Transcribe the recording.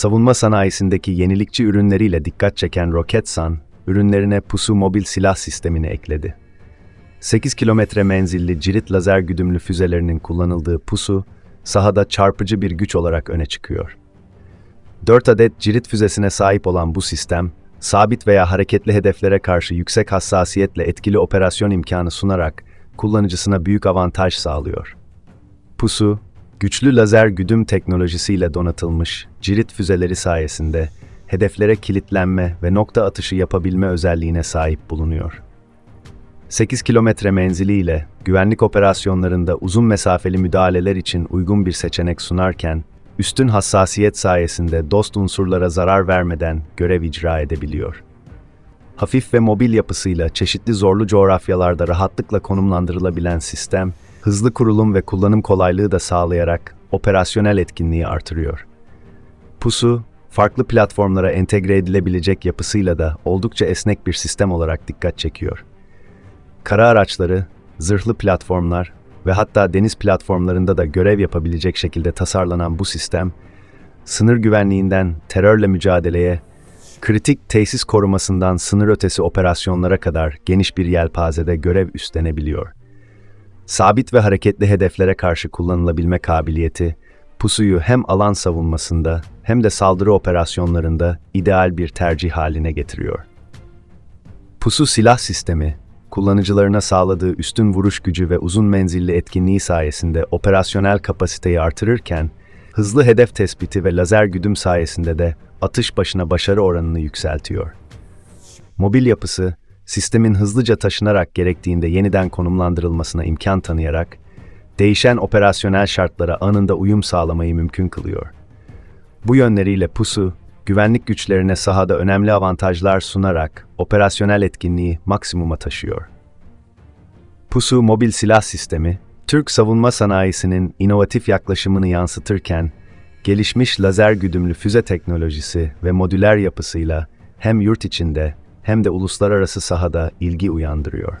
Savunma sanayisindeki yenilikçi ürünleriyle dikkat çeken Roketsan, ürünlerine pusu mobil silah sistemini ekledi. 8 kilometre menzilli cirit lazer güdümlü füzelerinin kullanıldığı pusu, sahada çarpıcı bir güç olarak öne çıkıyor. 4 adet cirit füzesine sahip olan bu sistem, sabit veya hareketli hedeflere karşı yüksek hassasiyetle etkili operasyon imkanı sunarak kullanıcısına büyük avantaj sağlıyor. Pusu, güçlü lazer güdüm teknolojisiyle donatılmış cirit füzeleri sayesinde hedeflere kilitlenme ve nokta atışı yapabilme özelliğine sahip bulunuyor. 8 kilometre menziliyle güvenlik operasyonlarında uzun mesafeli müdahaleler için uygun bir seçenek sunarken, üstün hassasiyet sayesinde dost unsurlara zarar vermeden görev icra edebiliyor. Hafif ve mobil yapısıyla çeşitli zorlu coğrafyalarda rahatlıkla konumlandırılabilen sistem, hızlı kurulum ve kullanım kolaylığı da sağlayarak operasyonel etkinliği artırıyor. Pusu, farklı platformlara entegre edilebilecek yapısıyla da oldukça esnek bir sistem olarak dikkat çekiyor. Kara araçları, zırhlı platformlar ve hatta deniz platformlarında da görev yapabilecek şekilde tasarlanan bu sistem, sınır güvenliğinden terörle mücadeleye, kritik tesis korumasından sınır ötesi operasyonlara kadar geniş bir yelpazede görev üstlenebiliyor. Sabit ve hareketli hedeflere karşı kullanılabilme kabiliyeti, pusuyu hem alan savunmasında hem de saldırı operasyonlarında ideal bir tercih haline getiriyor. Pusu silah sistemi, kullanıcılarına sağladığı üstün vuruş gücü ve uzun menzilli etkinliği sayesinde operasyonel kapasiteyi artırırken, hızlı hedef tespiti ve lazer güdüm sayesinde de atış başına başarı oranını yükseltiyor. Mobil yapısı, sistemin hızlıca taşınarak gerektiğinde yeniden konumlandırılmasına imkan tanıyarak, değişen operasyonel şartlara anında uyum sağlamayı mümkün kılıyor. Bu yönleriyle PUSU, güvenlik güçlerine sahada önemli avantajlar sunarak operasyonel etkinliği maksimuma taşıyor. PUSU mobil silah sistemi, Türk savunma sanayisinin inovatif yaklaşımını yansıtırken, gelişmiş lazer güdümlü füze teknolojisi ve modüler yapısıyla hem yurt içinde hem de uluslararası sahada ilgi uyandırıyor.